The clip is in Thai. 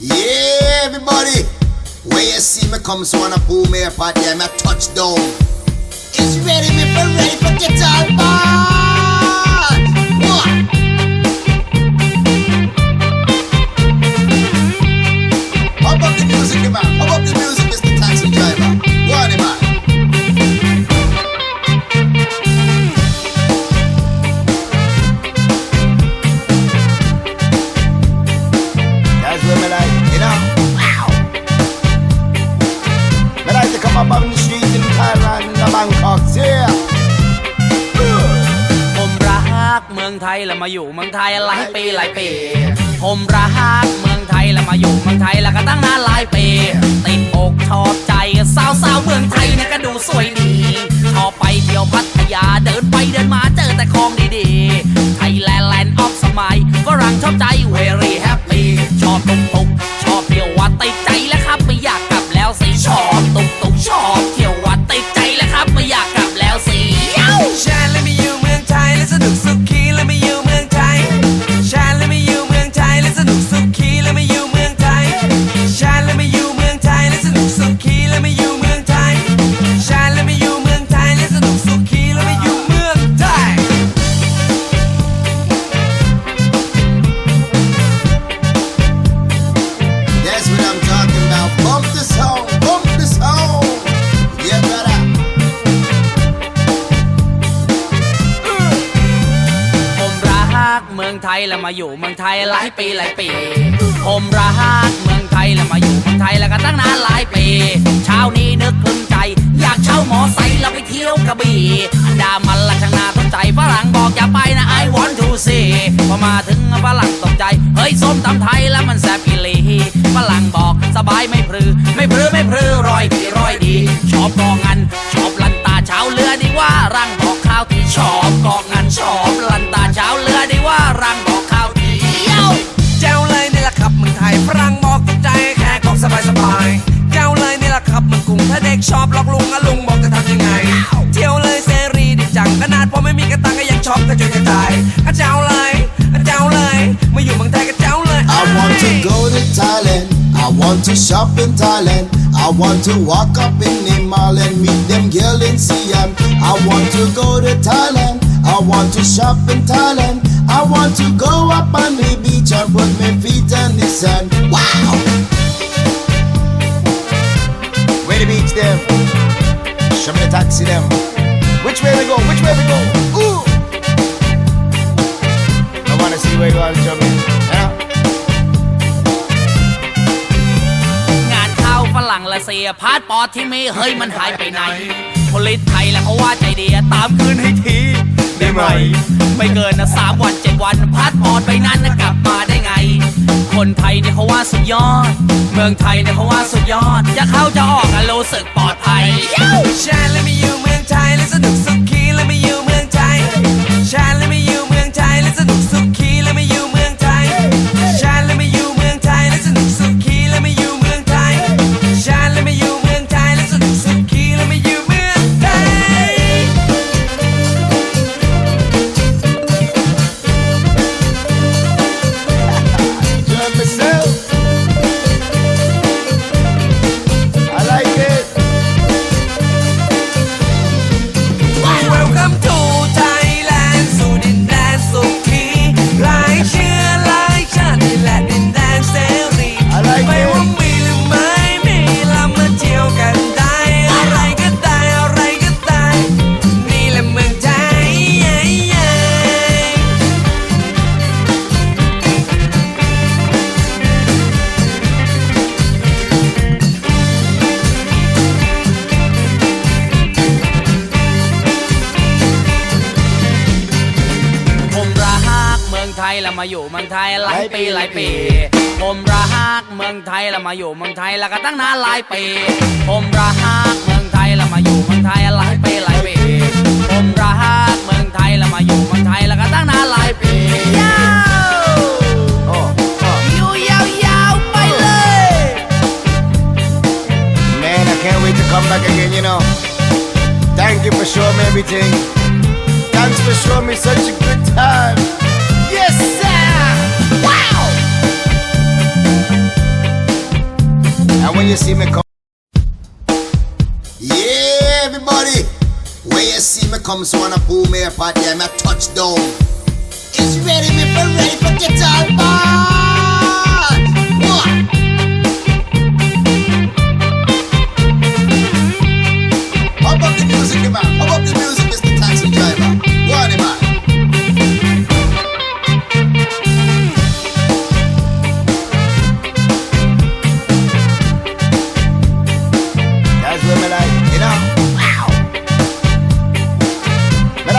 Yeah, everybody. Where you see me come, so wanna pull me apart, yeah, me touchdown. It's ready, me for ready for guitar band. ยแล้วมาอยู่เมืองไทยหลายปีหลายปี ผมรักเมืองไทยแล้วมาอยู่เมืองไทยแล้วก็ตั้งนานหลายปี ติดอกชอบใจสาวสาวๆเมืองไทยเนี่ยก็ดูสวยดี ยแล้วมาอยู่เมืองไทยหลายปีหลายปี ผมรักเมืองไทยแล้วมาอยู่เมืองไทยแล้วก็ตั้งนานหลายปีเช้านี้นึกถึงใจ อยากเช่าหมอไซค์แล้วไปเที่ยวกระบี่อดามันละช่างนาสนใจฝรั่งบอกอย่าไปนะ I want to see พอมาถึงฝรั่งตกใจ เฮ้ยส้มตำไทยแล้วมันแซ่บอีลีฝรั่งบอกสบายไม่พรือ ไม่พรือไม่พรือรอยดีรอยดีชอบกองงันช ชอบกระจุยกระจายอะเจ้าเลยอะเจ้าเลยมาอยู่เมืองไทยก็เจ้าเลย I want to go to Thailand. I want to shop in Thailand. I want to walk up in the mall and meet them girl in Siam. I want to go to Thailand. I want to shop in Thailand. I want to go up on the beach and put my feet on the sand. Wow! Where the beach them? Show me the taxi them. Which way we go? Which way we go? Ooh! I wanna see where you are, show me. Yeah. งานเข้าฝรั่งละเสียพาสปอร์ตที่มีเฮ้ยมันหายไปไหนผลิตไทยแล้วเขาว่าใจดีตามคืนให้ทีได้ไหม ไม่เกินนะสามวันเจ็ดวันพาสปอร์ตไปนั้นนะกลับมาได้ไง คนไทยเนี่ยเขาว่าสุดยอด เมืองไทยเนี่ยเขาว่าสุดยอด จะเข้าจะออกอะรู้สึกปลอดภัยช ไทยแล้วมาอยู่เมืองไทยหลายปีหลายปี ผมรักเมืองไทยแล้วมาอยู่เมืองไทยแล้วก็ตั้งนานหลายปี ผมรักเมืองไทยแล้วมาอยู่เมืองไทยหลายปีหลายปี ผมรักเมืองไทยแล้วมาอยู่เมืองไทยแล้วก็ตั้งนานหลายปียาว Oh, oh. อยู่ยาวๆไปเลย Man, I can't wait to come back again, you know. Thank you for showing me everything. Thanks for showing me such a good time. See me come. Yeah, everybody. When you see me come, so wanna pull me apart, yeah, me touchdown. It's ready, me for ready for guitar bar.